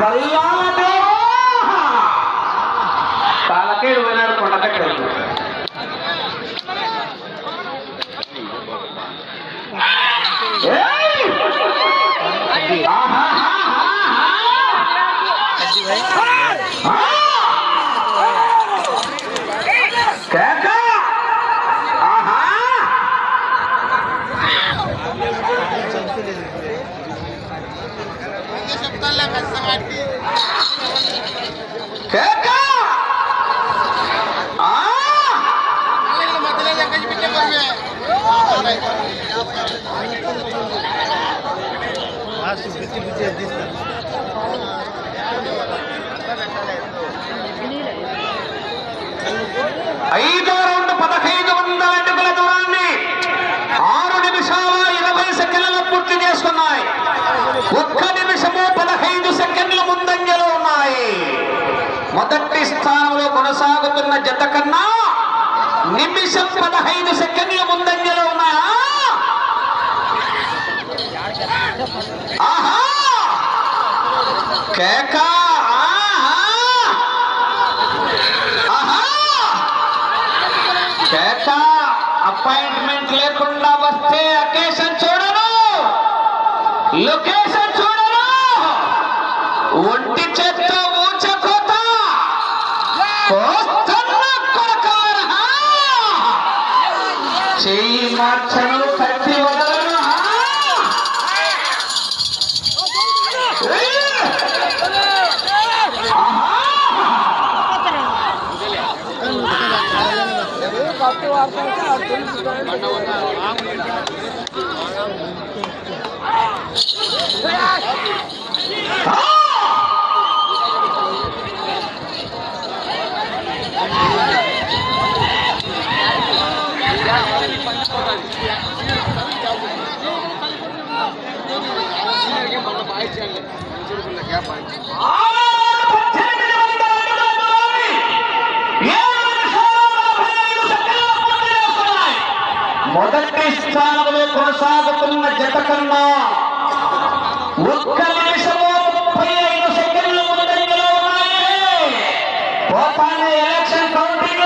గల్లాలదేవా కాలకేడు పోయినాడు కొండకట్టాడు ఏయ్! కేక! ఆ! ఐదో రౌండ్ పదహైదు వందల అడుగుల దూరాన్ని ఆరు నిమిషాల ఇరవై సెకండ్లలో పూర్తి చేసుకున్నాయి ఒక్క నిమిషము పదహైదు సెకండ్ల ముందంజలో ఉన్నాయి మొదటి స్థానంలో కొనసాగుతున్న జత కన్నా నిమిషం పదహైదు సెకండ్ల ముందంజలో ఉన్నాయా? ఆహా! కేక! ఆహా! కేక! అపాయింట్మెంట్ లేకుండా వస్తే అకేషన్ చూడను. లొకేషన్ చూడ માછલો સૌથી વધારે Ah! మొదటి స్థానంలో కొనసాగుతున్న జత కన్నా ఒక్క నిమిషము ముప్పై ఐదు సెకండ్లు ముందంజలో ఉన్నాయి పోతానే ఎలక్షన్ కౌంటింగ్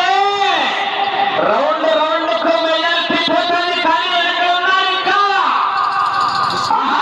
రౌండ్ రౌండ్కు మెజార్టీ పోతుంది కానీ వెనక ఉన్నారు ఇంకా ఆహా!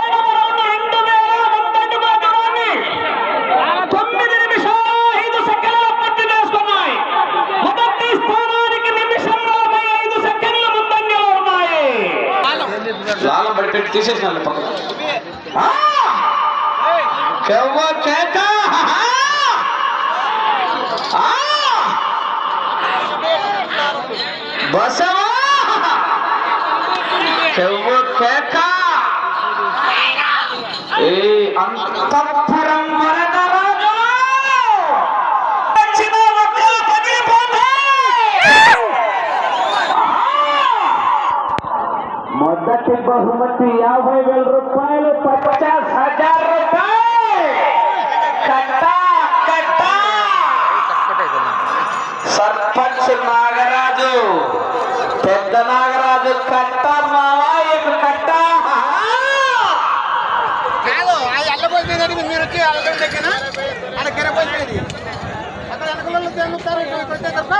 లాలం బడి పెట్టి తీసేసిన చెవ్వ చేత బసవా చెవ్వ కేక ఏ అంతఃపురం వరదరాజు మొదటి బహుమతి యాభై వేల రూపాయలు పచాస్ హజార్ రూపాయలు కట్టా కట్టా సర్పంచ్ నాగరాజు పెద్ద నాగరాజు కట్ట మావాయకు కట్ట కాదు అది అల్లబోయిపోయిందని మీరు వచ్చి అల్లగడ దగ్గర ఆడ గిరపోయింది అక్కడ వెనకలలో తిరుగుతారు ఇక్కడికి వస్తే తప్ప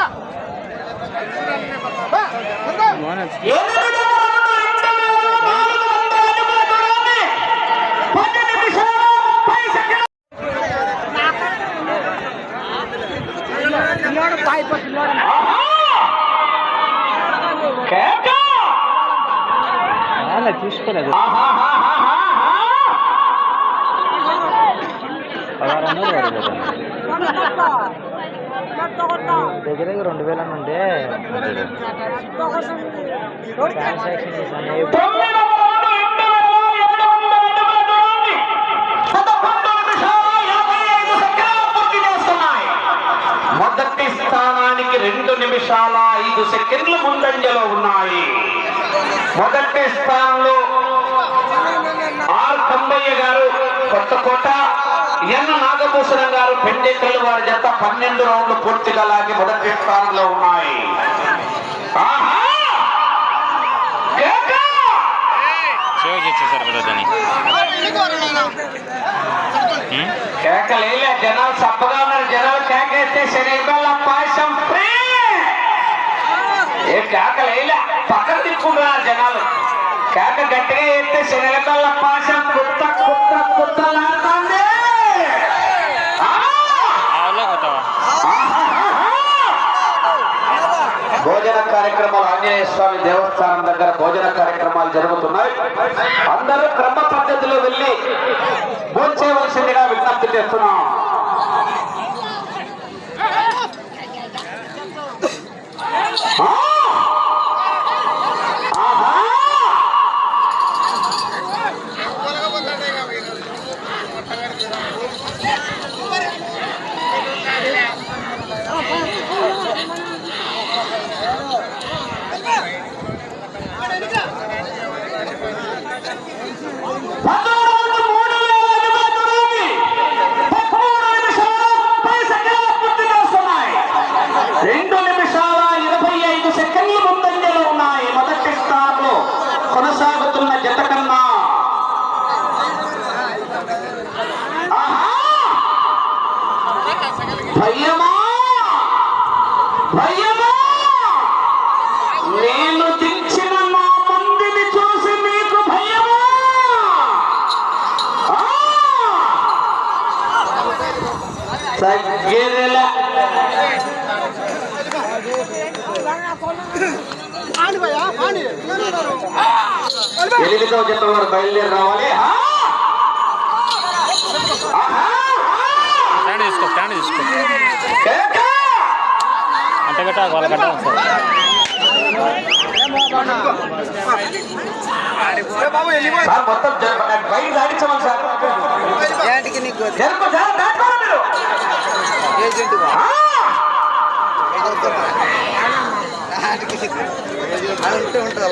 పదహారు వందలు పడలేదు దగ్గర దగ్గర రెండు వేల నుండి ట్రాన్సాక్షన్ మొదటి స్థానానికి రెండు నిమిషాల ఐదు సెకండ్లు ముందంజలో ఉన్నాయి. మొదటి స్థానంలో సాంబయ్య గారు కొత్త కోట ఎన్న నాగభూషణం గారు పెండెక్కలు వారి జత పన్నెండు రౌండ్లు పూర్తిగా లాగి మొదటి స్థానంలో ఉన్నాయి. ఆహా! కేకలేలే జనాలు చప్పగా ఉన్నారు. జనాలు కేకేస్తే శరీరాల పాయసం ఫ్రీ! ఏ కేకలేలే పక్కన తిప్పుకున్నారు జనాలు. కేక గట్టిగా ఎత్తే శరీరాల పాయసం కుత్త కుత్త కుత్తలాడుతుంది ఆ! ఆ వాళ్ళే కొత్తవా భోజన కార్యక్రమాలు ఆంజనేయ స్వామి దేవస్థానం దగ్గర భోజన కార్యక్రమాలు జరుగుతున్నాయి అందరూ క్రమ పద్ధతిలో వెళ్ళి భోంచేయవలసిందిగా విజ్ఞప్తి చేస్తున్నాం Huh? ఆహా! పదమూడు మూడు వేల అడుగుల దూరాన్ని పదమూడు నిమిషాల ముప్పై సెకండ్ల పూర్తి చేస్తున్నాయి. రెండు నిమిషాల ఇరవై ఐదు సెకండ్లు ముందంజలో ఉన్నాయి మొదటి స్థానంలో కొనసాగుతున్న జత కన్నా ఆహా! భయ్యమా భయ్యమా నేను దించిన నా మందిని చూసి మీకు భయమా ఆ! తగ్గేదిలే. ఎనిమిదో జత వారు బయలుదేరి రావాలి! స్టాండ్ తీసుకో స్టాండ్ తీసుకో! అంత పెట్టా వాళ్ళ సార్. మొత్తం బయట దాడించమని సార్. ఏంటికి నీకు జరుపు సార్ ఉంటే ఉంటుంది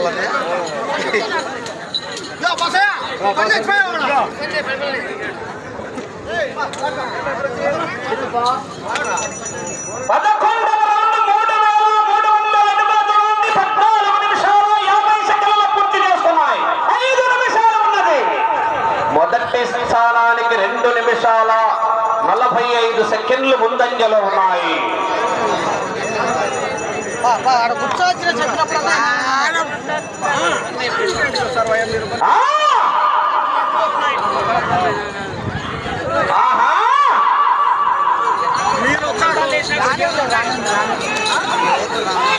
ఉన్నది మొదటి స్థానానికి రెండు నిమిషాల నలభై ఐదు సెకండ్లు ముందంజలో ఉన్నాయి! ఆహా! ఆహా!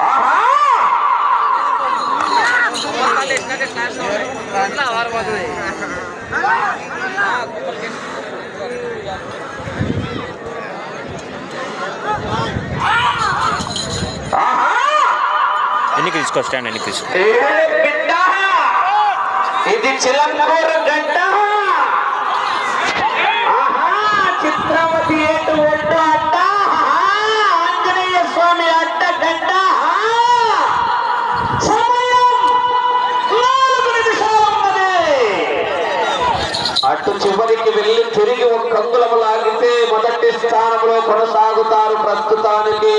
ఆహా! ఎన్నికి తీసుకో స్టాండ్ ఎన్నికి తీసుకో. ఇది చిత్రవతి ఏటు ఒడ్డు ఆంజనేయ స్వామి. అటు చివరికి వెళ్ళి తిరిగి ఒక కంగులము లాగితే మొదటి స్థానంలో కొనసాగుతారు ప్రస్తుతానికి.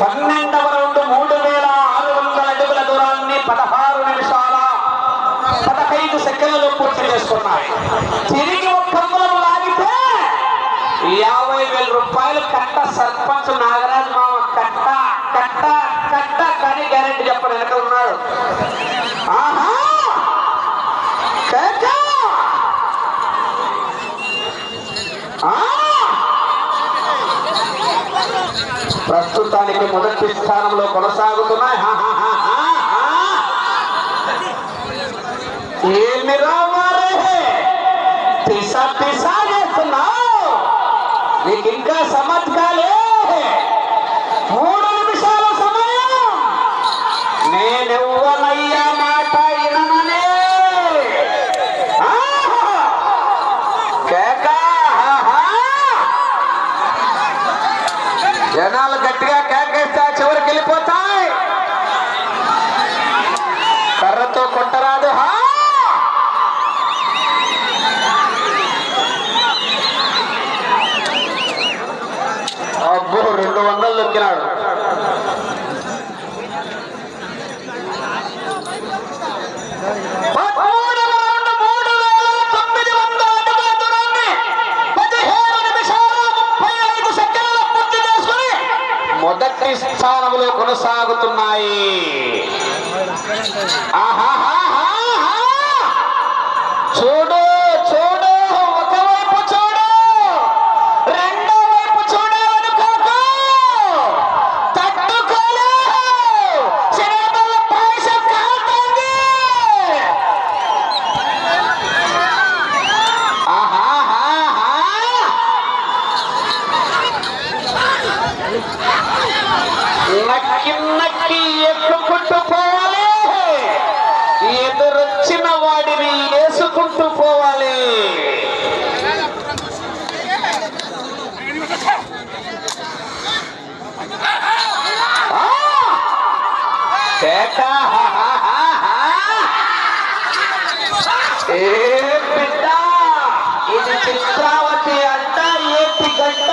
పన్నెండవ రౌండ్ మూడు వేల ఆరు వందల అడుగుల దూరాన్ని పదహారు నిమిషాల పదహైదు సెకండ్లు పూర్తి చేసుకున్నాయి. తిరిగి ఒక్క లాగితే యాభై వేల రూపాయలు కట్ట సర్పంచ్ నాగరాజ్ మామ కట్ట కట్ట కట్ట కానీ గ్యారెంటీ చెప్పండి వెనక ఉన్నాడు. ఆహా! పార్టీలు మొదటి స్థానంలో కొనసాగుతున్నాయి ఏమి రావాలే తీసా తీసా నీకు ఇంకా సమజ్ కాలే. మూడు నిమిషాల సమయం. నేనెవ్వనయ్యా మాట ఇనననే జనాలు గట్టిగా మొదటి స్థానంలో కొనసాగుతున్నాయి. ఆహాహా బిడ్డ ఇది చిత్రావతి అంట ఏపి గడ్డ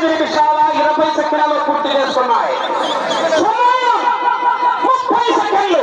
ఐదు నిమిషాల ఇరవై సెకండ్లలో పూర్తి చేసుకున్నాయి ముప్పై సెకండ్లు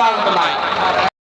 សាងបណ្ដាច់